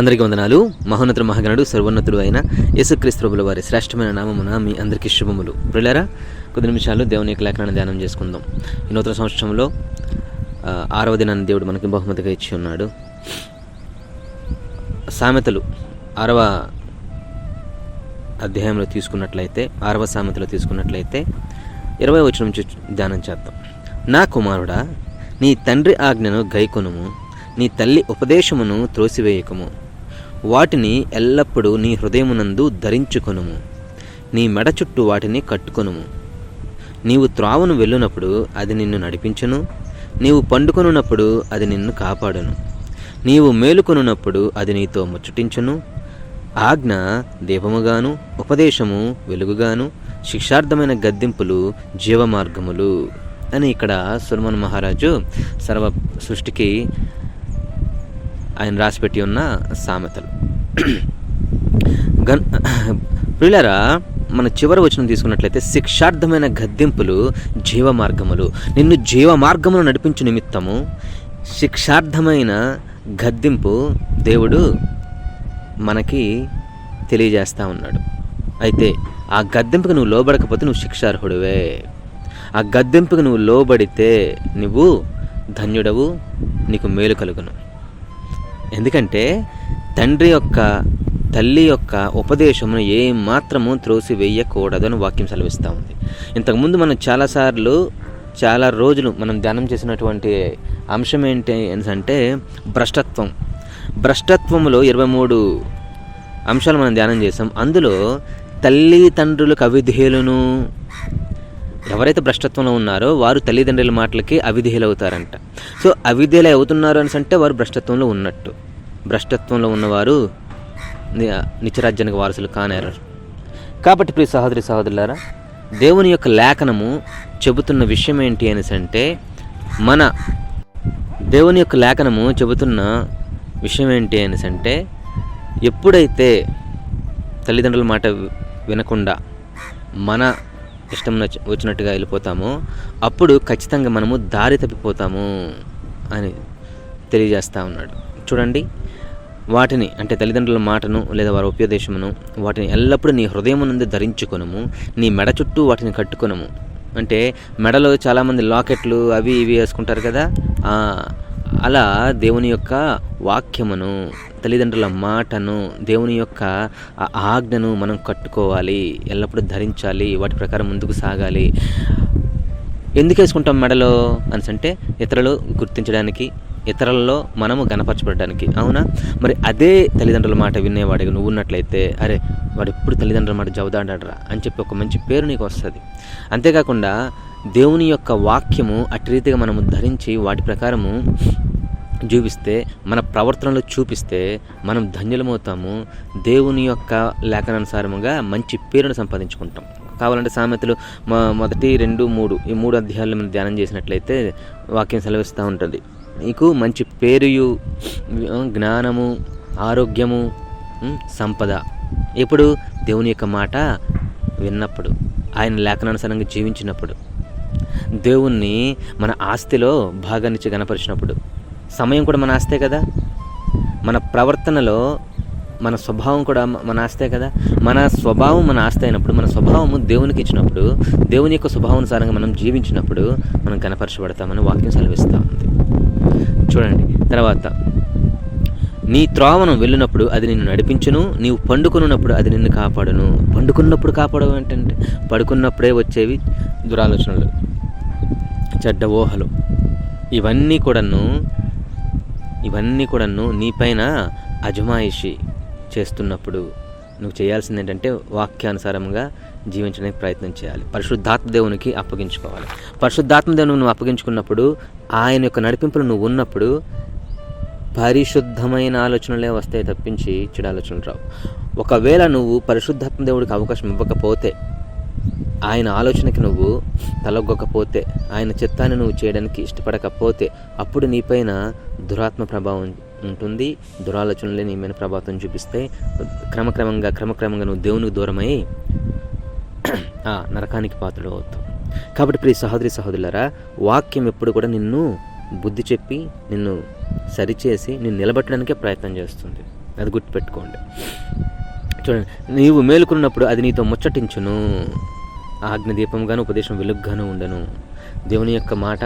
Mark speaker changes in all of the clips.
Speaker 1: అందరికీ వందనాలు. మహోన్నతుడు మహాగణుడు సర్వోన్నతుడు అయిన యేసుక్రీస్తు వారి శ్రేష్టమైన నామమున మీ అందరికీ శుభములు. ప్రియులారా కొద్ది నిమిషాలు దేవుని యొక్క లేఖనాన్ని ధ్యానం చేసుకుందాం. ఈ నూతన సంవత్సరంలో ఆరవ దినాన్ని దేవుడు మనకి బహుమతిగా ఇచ్చి ఉన్నాడు. సామెతలు ఆరవ అధ్యాయంలో తీసుకున్నట్లయితే ఆరవ సామెతలో తీసుకున్నట్లయితే ఇరవై వచ్చిన నుంచి ధ్యానం చేద్దాం. నా కుమారుడా నీ తండ్రి ఆజ్ఞను గైకొనుము నీ తల్లి ఉపదేశమును త్రోసివేయకము. వాటిని ఎల్లప్పుడూ నీ హృదయమునందు ధరించుకొనుము. నీ మెడ చుట్టూ వాటిని కట్టుకొనుము. నీవు త్రావును వెళ్ళునప్పుడు అది నిన్ను నడిపించును. నీవు పండుకొనున్నప్పుడు అది నిన్ను కాపాడును. నీవు మేలుకొనున్నప్పుడు అది నీతో ముచ్చటించును. ఆజ్ఞ దీపముగాను ఉపదేశము వెలుగుగాను శిక్షార్థమైన గద్దింపులు జీవమార్గములు అని ఇక్కడ సులమన్ మహారాజు సర్వ సృష్టికి ఆయన రాసిపెట్టి ఉన్న సామెతలు. గన్ ప్రియులరా మన చివరి వచనం తీసుకున్నట్లయితే శిక్షార్థమైన గద్దింపులు జీవ మార్గములు నిన్ను జీవ మార్గములు నడిపించు నిమిత్తము శిక్షార్థమైన గద్దింపు దేవుడు మనకి తెలియజేస్తా ఉన్నాడు. అయితే ఆ గద్దెంపుకు నువ్వు లోబడకపోతే నువ్వు శిక్షార్హుడివే. ఆ గద్దెంపుకు నువ్వు లోబడితే నువ్వు ధన్యుడవు నీకు మేలు కలుగును. ఎందుకంటే తండ్రి యొక్క తల్లి యొక్క ఉపదేశమును ఏ మాత్రము త్రోసి వేయకూడదని వాక్యం సెలవిస్తూ ఉంది. ఇంతకుముందు మనం చాలాసార్లు చాలా రోజులు మనం ధ్యానం చేసినటువంటి అంశం ఏంటి అంటే భ్రష్టత్వం. భ్రష్టత్వంలో ఇరవై మూడు అంశాలు మనం ధ్యానం చేసాం అందులో తల్లి తండ్రులకు అవిధేయులను ఎవరైతే భ్రష్టత్వంలో ఉన్నారో వారు తల్లిదండ్రుల మాటలకి అవిధేయులు అవుతారంట సో అవిధేయులు అవుతున్నారు అని అంటే వారు భ్రష్టత్వంలో ఉన్నట్టు. భ్రష్టత్వంలో ఉన్నవారు నిత్యరాజ్యానికి వారసులు కానేరారు. కాబట్టి ప్రియ సహోదరి సహోదరులారా దేవుని యొక్క లేఖనము చెబుతున్న విషయం ఏంటి అనేసి అంటే మన దేవుని యొక్క లేఖనము చెబుతున్న విషయం ఏంటి అనేసి అంటే ఎప్పుడైతే తల్లిదండ్రుల మాట వినకుండా మన ఇష్టం వచ్చినట్టుగా వెళ్ళిపోతామో అప్పుడు ఖచ్చితంగా మనము దారి తప్పిపోతాము అని తెలియజేస్తా ఉన్నాడు. చూడండి వాటిని అంటే తల్లిదండ్రుల మాటను లేదా వారి ఉపదేశమును వాటిని ఎల్లప్పుడూ నీ హృదయమునందు ధరించుకొనము నీ మెడ చుట్టూ వాటిని కట్టుకొనము. అంటే మెడలో చాలామంది లాకెట్లు అవి ఇవి వేసుకుంటారు కదా? అలా దేవుని యొక్క వాక్యమును తల్లిదండ్రుల మాటను దేవుని యొక్క ఆజ్ఞను మనం కట్టుకోవాలి ఎల్లప్పుడూ ధరించాలి వాటి ప్రకారం ముందుకు సాగాలి. ఎందుకు వేసుకుంటాం మెడలో అని అంటే ఇతరులు గుర్తించడానికి ఇతరులలో మనము గనపరచబడడానికి అవునా? మరి అదే తల్లిదండ్రుల మాట వినేవాడిగా నువ్వు ఉన్నట్లయితే అరే వాడు ఎప్పుడు తల్లిదండ్రుల మాట జవదాడరా అని చెప్పి ఒక మంచి పేరు నీకు వస్తుంది అంతేకాకుండా దేవుని యొక్క వాక్యము అటు రీతిగా మనము ధరించి వాటి ప్రకారము చూపిస్తే మన ప్రవర్తనలో చూపిస్తే మనం ధన్యులమవుతాము. దేవుని యొక్క లేఖనానుసారముగా మంచి పేరును సంపాదించుకుంటాం. కావాలంటే సామెతలు మొదటి రెండు మూడు ఈ మూడు అధ్యాయాలు మనం ధ్యానం చేసినట్లయితే వాక్యం సెలవిస్తూ ఉంటుంది. నీకు మంచి పేరుయు జ్ఞానము ఆరోగ్యము సంపద. ఎప్పుడు? దేవుని యొక్క మాట విన్నప్పుడు ఆయన లేఖనానుసారంగా జీవించినప్పుడు. దేవుణ్ణి మన ఆస్తిలో భాగాన్నిచ్చి గణపరిచినప్పుడు. సమయం కూడా మన ఆస్తే కదా? మన ప్రవర్తనలో మన స్వభావం కూడా మన ఆస్తే కదా? మన స్వభావం మన ఆస్తి అయినప్పుడు మన స్వభావము దేవునికి ఇచ్చినప్పుడు దేవుని యొక్క స్వభావానుసారంగా మనం జీవించినప్పుడు మనం కనపరచబడతామని వాక్యం సెలవిస్తూ ఉంది. చూడండి. తర్వాత నీ త్రోవను వెళ్ళినప్పుడు అది నిన్ను నడిపించును నీవు పండుకున్నప్పుడు అది నిన్ను కాపాడును. పండుకున్నప్పుడు కాపాడవు ఏంటంటే పడుకున్నప్పుడే వచ్చేవి దురాలోచనలు. చెడ్డ ఊహలు. ఇవన్నీ కూడాను ఇవన్నీ కూడాను నీపైన అజమాయిషి చేస్తున్నప్పుడు నువ్వు చేయాల్సింది ఏంటంటే వాక్యానుసారంగా జీవించడానికి ప్రయత్నం చేయాలి. పరిశుద్ధాత్మ దేవునికి అప్పగించుకోవాలి. పరిశుద్ధాత్మ దేవుని నువ్వు అప్పగించుకున్నప్పుడు ఆయన యొక్క నడిపింపులు నువ్వు ఉన్నప్పుడు పరిశుద్ధమైన ఆలోచనలే వస్తాయి తప్పించి చెడు ఆలోచనలు రావు. ఒకవేళ నువ్వు పరిశుద్ధాత్మ దేవుడికి అవకాశం ఇవ్వకపోతే ఆయన ఆలోచనకి నువ్వు తలొగ్గకపోతే ఆయన చిత్తాన్ని నువ్వు చేయడానికి ఇష్టపడకపోతే అప్పుడు నీపైన దురాత్మ ప్రభావం ఉంటుంది. దురాలోచనలే నీ మీద ప్రభావం చూపిస్తే క్రమక్రమంగా క్రమక్రమంగా నువ్వు దేవునికి దూరమై నరకానికి పాత్రలు అవుతావు. కాబట్టి ప్రియ సహోదరి సహోదరులరా వాక్యం ఎప్పుడు కూడా నిన్ను బుద్ధి చెప్పి నిన్ను సరిచేసి నిన్ను నిలబెట్టడానికే ప్రయత్నం చేస్తుంది. అది గుర్తుపెట్టుకోండి. చూడండి నీవు మేలుకున్నప్పుడు అది నీతో ముచ్చటించును. ఆజ్ఞదీపంగాను ఉపదేశం వెలుగ్గాను ఉండను. దేవుని యొక్క మాట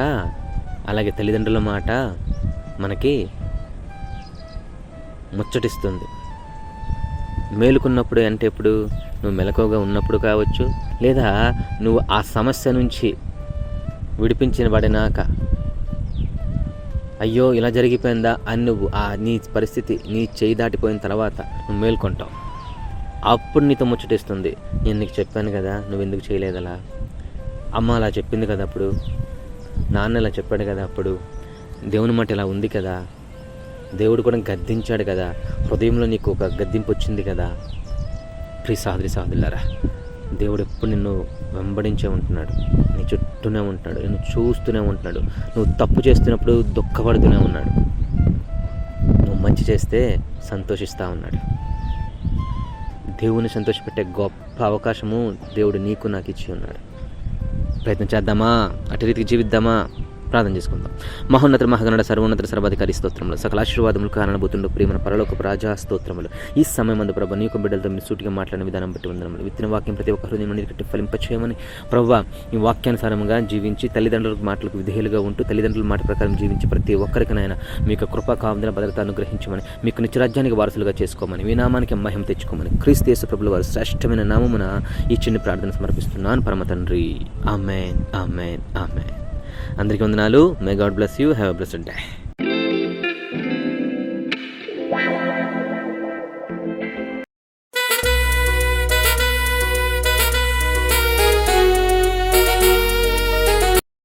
Speaker 1: అలాగే తల్లిదండ్రుల మాట మనకి ముచ్చటిస్తుంది. మేలుకున్నప్పుడు అంటే ఎప్పుడు? నువ్వు మెలకువగా ఉన్నప్పుడు కావచ్చు లేదా నువ్వు ఆ సమస్య నుంచి విడిపించిన పడినాక అయ్యో ఇలా జరిగిపోయిందా అని నువ్వు ఆ నీ పరిస్థితి నీ చేయి దాటిపోయిన తర్వాత నువ్వు మేల్కొంటావు. అప్పుడు నీతో ముచ్చటిస్తుంది నేను నీకు చెప్పాను కదా నువ్వు ఎందుకు చేయలేదు అలా? అమ్మ అలా చెప్పింది కదా అప్పుడు? నాన్న ఇలా చెప్పాడు కదా అప్పుడు? దేవుని మాట ఇలా ఉంది కదా? దేవుడు కూడా గద్దించాడు కదా? హృదయంలో నీకు ఒక గద్దింపు వచ్చింది కదా? ప్రి సాధురి సాధులారా దేవుడు ఎప్పుడు నిన్ను వెంబడించే ఉంటున్నాడు. నీ చుట్టూనే ఉంటున్నాడు నిన్ను చూస్తూనే ఉంటున్నాడు. నువ్వు తప్పు చేస్తున్నప్పుడు దుఃఖపడుతూనే ఉన్నాడు. నువ్వు మంచి చేస్తే సంతోషిస్తూ ఉన్నాడు. దేవుని సంతోషపెట్టే గొప్ప అవకాశము దేవుడు నీకు నాకు ఇచ్చి ఉన్నాడు. ప్రయత్నం చేద్దామా? అటు రీతికి జీవిద్దామా? ప్రార్థన చేసుకుందాం. మహోన్నత మహగణడ సర్వోన్నత సర్వాధికారి స్తోత్రములు. సకల ఆశీర్వాదములు కారణబోతుండు ప్రేమ పరలోక రాజా స్తోత్రములు. ఈ సమయం మందు ప్రభు నీకు బిడ్డలతో మీరు సూటిగా మాట్లాడిన విధానం బట్టి వందనములు. విత్తిన వాక్యం ప్రతి ఒక్క హృదయం నుండి కట్టి ఫలింపచేయమని ప్రవ్వ ఈ వాక్యానుసారంగా జీవించి తల్లిదండ్రుల మాటలకు విధేయులుగా ఉంటూ తల్లిదండ్రుల మాట ప్రకారం జీవించి ప్రతి ఒక్కరికైనా మీ యొక్క కృప కావందన భద్రత అనుగ్రహించమని మీకు నిత్యరాజ్యానికి వారసులుగా చేసుకోమని మీ నామానికి మహిమ తెచ్చుకోమని క్రీస్తు ప్రభుల వారు శ్రేష్టమైన నామమున ఈ చిన్న ప్రార్థన సమర్పిస్తున్నాను. పరమ తండ్రి. ఆమెన్. ఆమెన్. ఆమెన్. అందరికీ వందనాలు. May God bless you have a blessed day